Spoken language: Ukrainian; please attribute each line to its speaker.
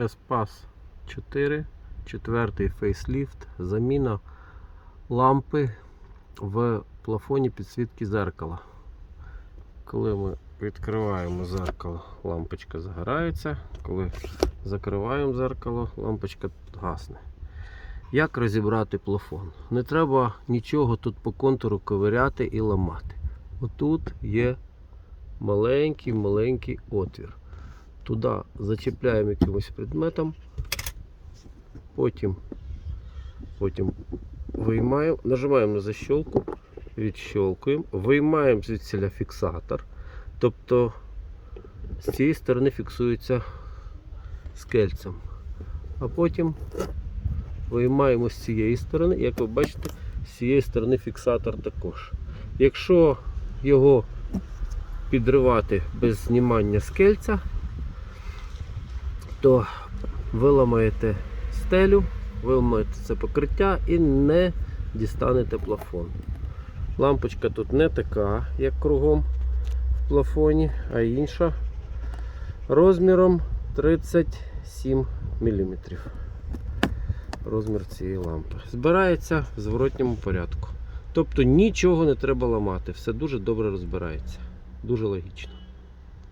Speaker 1: Espas 4, четвертий фейсліфт, заміна лампи в плафоні підсвітки зеркала. Коли ми відкриваємо зеркало, лампочка загорається. Коли закриваємо зеркало, лампочка гасне. Як розібрати плафон? Не треба нічого тут по контуру ковиряти і ламати. Отут є маленький-маленький отвір. Туди зачіпляємо якимось предметом, потім, потім виймаємо, нажимаємо на защолку, відщолкуємо, виймаємо звідсіля фіксатор. Тобто з цієї сторони фіксується скельцем. А потім виймаємо з цієї сторони, як ви бачите, з цієї сторони фіксатор також. Якщо його підривати без знімання скельця, то ви ламаєте стелю, ви ламаєте це покриття і не дістанете плафон. Лампочка тут не така, як кругом в плафоні, а інша розміром 37 мм. Розмір цієї лампи. Збирається в зворотньому порядку. Тобто нічого не треба ламати, все дуже добре розбирається. Дуже логічно.